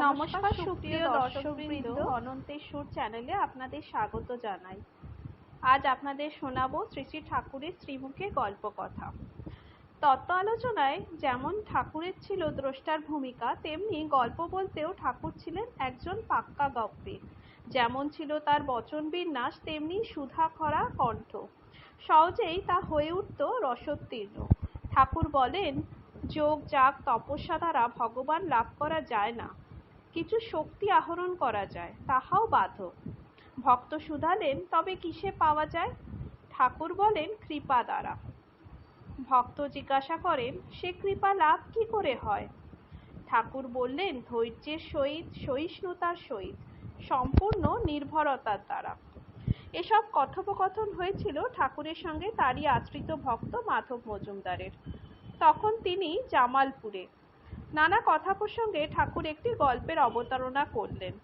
নমস্কার সুপ্রিয় দর্শকবৃন্দ অনন্তের সুর চ্যানেলে আপনাদের স্বাগত জানাই। আজ আপনাদের শোনাবো শ্রী শ্রী ঠাকুরের শ্রীমুখের গল্প কথা তত্ত্ব আলোচনায় যেমন ঠাকুরের ছিল দ্রষ্টার ভূমিকা তেমনি গল্প বলতেও ঠাকুর ছিলেন একজন পাক্কা গপ্পে। যেমন ছিল তার বচন বিন্যাস তেমনি সুধা খরা কণ্ঠ। সহজেই তা হয়ে উঠত রসোত্তীর্ণ। ঠাকুর বলেন যোগ যাগ তপস্যা দ্বারা ভগবান লাভ করা যায় না। কিছু শক্তি আহরণ করা যায়, তাহাও বাধক ভক্ত শুধালেন তবে কিসে পাওয়া যায়? ঠাকুর বলেন, কৃপা দ্বারা। ভক্ত জিজ্ঞাসা করেন, সে কৃপা লাভ কি করে হয়? ঠাকুর বললেন, ধৈর্যের সহিত, সহিষ্ণুতার সহিত, সম্পূর্ণ নির্ভরতার দ্বারা। এসব কথোপকথন হয়েছিল ঠাকুরের সঙ্গে তারই আশ্রিত ভক্ত মাধব মজুমদারের। তখন তিনি জামালপুরে নানা কথা প্রসঙ্গে ঠাকুর একটি গল্পের অবতারণা করলেন।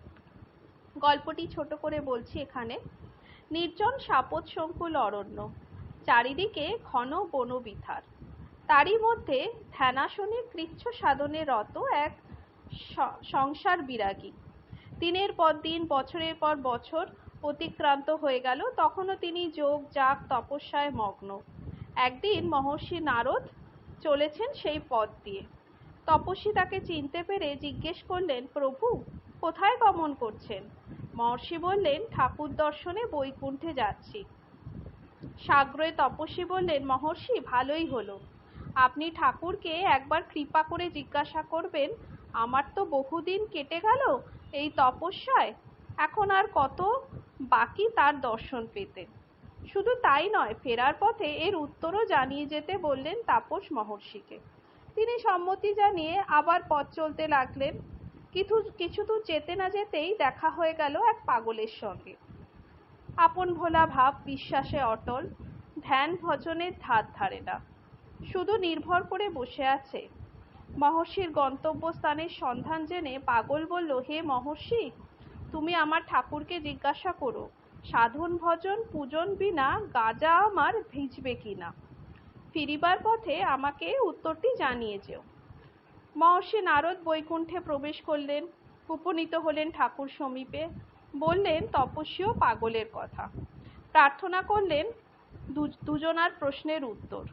গল্পটি ছোট করে বলছি এখানে। নির্জন সাপত সংকুল অরণ্য, চারিদিকে ঘন বনবিথার। তারই মধ্যে ধ্যানাসনে কৃচ্ছ সাধনে রত এক সংসার বিরাগী। দিনের পর দিন, বছরের পর বছর অতিক্রান্ত হয়ে গেল, তখনও তিনি যোগ যাগ তপস্যায় মগ্ন। একদিন মহর্ষি নারদ চলেছেন সেই পথ দিয়ে। তপস্বী তাকে চিনতে পেরে জিজ্ঞেস করলেন, প্রভু, কোথায় গমন করছেন? মহর্ষি বললেন, ঠাকুর দর্শনে বৈকুণ্ঠে যাচ্ছি। সাগ্রহে তপস্বী বললেন, মহর্ষি, ভালোই হলো। আপনি ঠাকুরকে একবার কৃপা করে জিজ্ঞাসা করবেন, আমার তো বহুদিন কেটে গেল এই তপস্যায়, এখন আর কত বাকি তার দর্শন পেতে? শুধু তাই নয়, ফেরার পথে এর উত্তরও জানিয়ে যেতে বললেন তাপস মহর্ষিকে। তিনি সম্মতি জানিয়ে আবার পথ চলতে লাগলেন। কিছু কিছু দূর যেতে না যেতেই দেখা হয়ে গেল এক পাগলের সঙ্গে। আপন ভোলা ভাব বিশ্বাসে অটল, ধ্যান ভজনের ধার ধারে না। শুধু নির্ভর করে বসে আছে। মহর্ষির গন্তব্যস্থানের সন্ধান জেনে পাগল বলল, হে মহর্ষি, তুমি আমার ঠাকুরকে জিজ্ঞাসা করো, সাধন ভজন, পূজন বিনা গাজা আমার ভিজবে কিনা? ফিরিবার পথে আমাকে উত্তরটি জানিয়ে যেও মহর্ষি নারদ বৈকুণ্ঠে প্রবেশ করলেন, উপনীত হলেন ঠাকুর সমীপে, বললেন তপস্বী ও পাগলের কথা। প্রার্থনা করলেন দুজনার প্রশ্নের উত্তর।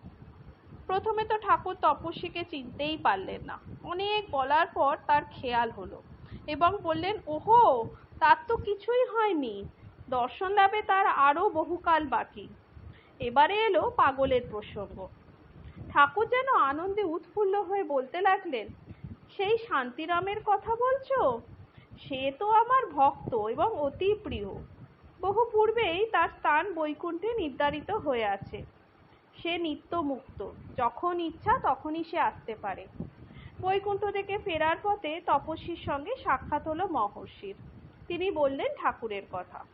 প্রথমে তো ঠাকুর তপস্বীকে চিনতেই পারলেন না। অনেক বলার পর তার খেয়াল হলো এবং বললেন, ওহো, তার তো কিছুই হয়নি। দর্শন লাভে তার আরও বহুকাল বাকি। এবারে এলো পাগলের প্রসঙ্গ। ঠাকুর যেন আনন্দে উৎফুল্ল হয়ে বলতে লাগলেন, সেই শান্তিরামের কথা বলছো? সে তো আমার ভক্ত এবং অতি প্রিয়। বহু পূর্বেই তার স্থান বৈকুণ্ঠে নির্ধারিত হয়ে আছে। সে নিত্য মুক্ত যখন ইচ্ছা তখনই সে আসতে পারে। বৈকুণ্ঠ থেকে ফেরার পথে তপস্বীর সঙ্গে সাক্ষাৎ হলো মহর্ষির। তিনি বললেন ঠাকুরের কথা।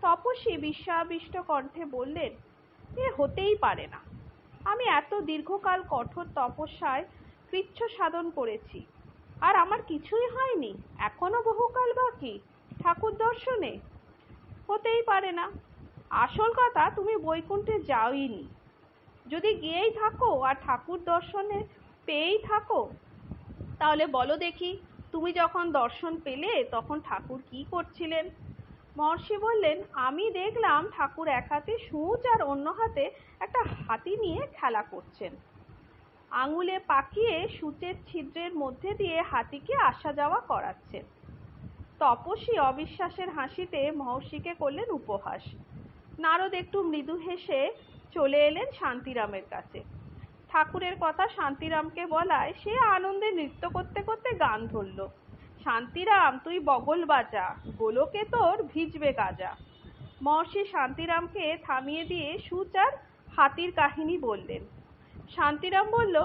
তপস্বী বিশ্বাবিষ্ট কণ্ঠে বললেন এ হতেই পারে না। আমি এত দীর্ঘকাল কঠোর তপস্যায় কৃচ্ছ সাধন করেছি। আর আমার কিছুই হয়নি। এখনও বহুকাল বাকি। ঠাকুর দর্শনে? হতেই পারে না। আসল কথা, তুমি বৈকুণ্ঠে যাওইনি। যদি গিয়েই থাকো আর ঠাকুর দর্শনে পেয়েই থাকো, তাহলে বলো দেখি, তুমি যখন দর্শন পেলে, তখন ঠাকুর কি করছিলেন? মহর্ষি বললেন, আমি দেখলাম ঠাকুর এক হাতে সূচ আর অন্য হাতে একটা হাতি নিয়ে খেলা করছেন। আঙুলে পাকিয়ে সূচের ছিদ্রের মধ্যে দিয়ে হাতিকে আসা যাওয়া করাচ্ছেন। তপস্বী অবিশ্বাসের হাসিতে মহর্ষিকে করলেন উপহাস। নারদ একটু মৃদু হেসে চলে এলেন শান্তিরামের কাছে। ঠাকুরের কথা শান্তিরামকে বলায় সে আনন্দে নৃত্য করতে করতে গান ধরল। শান্তিরাম, তুই বগল বাজা, গোলকে তোর ভিজবে গাজা। মহর্ষি শান্তিরামকে থামিয়ে দিয়ে সুচার হাতির কাহিনী বললেন। শান্তিরাম বলল,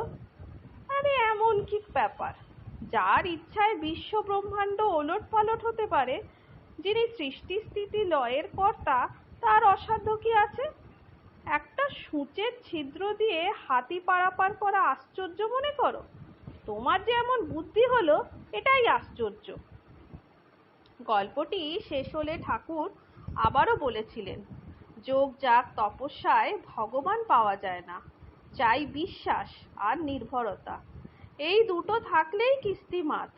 আরে, এমন কি ব্যাপার? যার ইচ্ছায় বিশ্ব ব্রহ্মাণ্ড ওলট পালট হতে পারে, যিনি সৃষ্টি স্থিতি লয়ের কর্তা, তার অসাধ্য কি আছে? একটা সূচের ছিদ্র দিয়ে হাতি পারাপার করা আশ্চর্য মনে করো। তোমার যে এমন বুদ্ধি হলো, এটাই আশ্চর্য। গল্পটি শেষ হলে ঠাকুর আবারও বলেছিলেন, যোগ যাগ তপস্যায় ভগবান পাওয়া যায় না, চাই বিশ্বাস আর নির্ভরতা। এই দুটো থাকলেই কিস্তি মাত।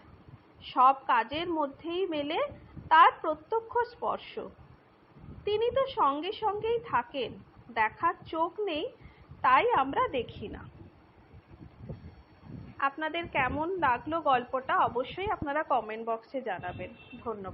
সব কাজের মধ্যেই মেলে তার প্রত্যক্ষ স্পর্শ। তিনি তো সঙ্গে সঙ্গেই থাকেন, দেখার চোখ নেই, তাই আমরা দেখি না। আপনাদের কেমন লাগল গল্পটা অবশ্যই আপনারা কমেন্ট বক্সে জানাবেন। ধন্যবাদ।